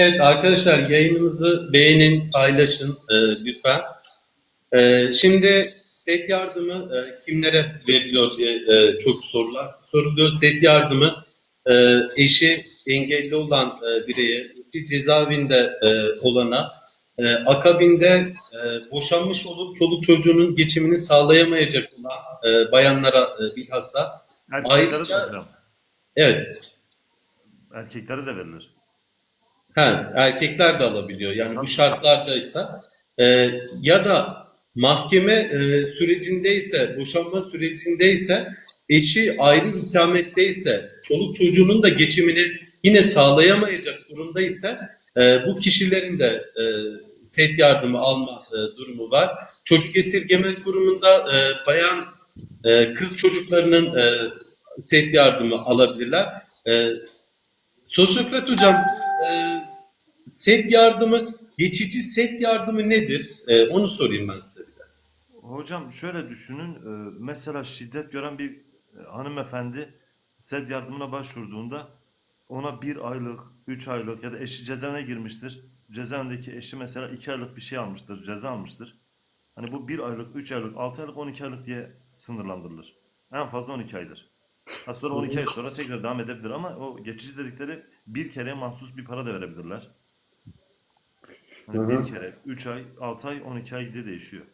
Evet arkadaşlar yayınımızı beğenin, paylaşın e, lütfen. E, şimdi set yardımı e, kimlere veriliyor diye e, çok sorular soruluyor. Set yardımı e, eşi engelli olan e, bireye, cezaevinde e, olana, e, akabinde e, boşanmış olup çoluk çocuğunun geçimini sağlayamayacak olan e, bayanlara e, bilhassa. Erkeklere de Ayrıca- hocam. Evet, Erkeklere de verilir. Ha, erkekler de alabiliyor. Yani bu şartlardaysa e, ya da mahkeme e, sürecindeyse, boşanma sürecindeyse, eşi ayrı ikametteyse, çoluk çocuğunun da geçimini yine sağlayamayacak durumdaysa e, bu kişilerin de e, set yardımı alma e, durumu var. Çocuk esirgeme kurumunda e, bayan e, kız çocuklarının e, set yardımı alabilirler. E, Sosyokrat hocam, e, set yardımı, geçici set yardımı nedir? E, onu sorayım ben size. Hocam şöyle düşünün. e, Mesela şiddet gören bir e, hanımefendi SED yardımına başvurduğunda ona bir aylık, üç aylık ya da eşi cezaevine girmiştir. Cezaevindeki eşi mesela iki aylık bir şey almıştır, ceza almıştır. Hani bu bir aylık, üç aylık, altı aylık, on iki aylık diye sınırlandırılır. En fazla 12 aydır. Ha sonra 12 ay sonra tekrar devam edebilir ama o geçici dedikleri bir kere mahsus bir para da verebilirler. Hı hı. bir kere, 3 ay, 6 ay, 12 ay diye değişiyor.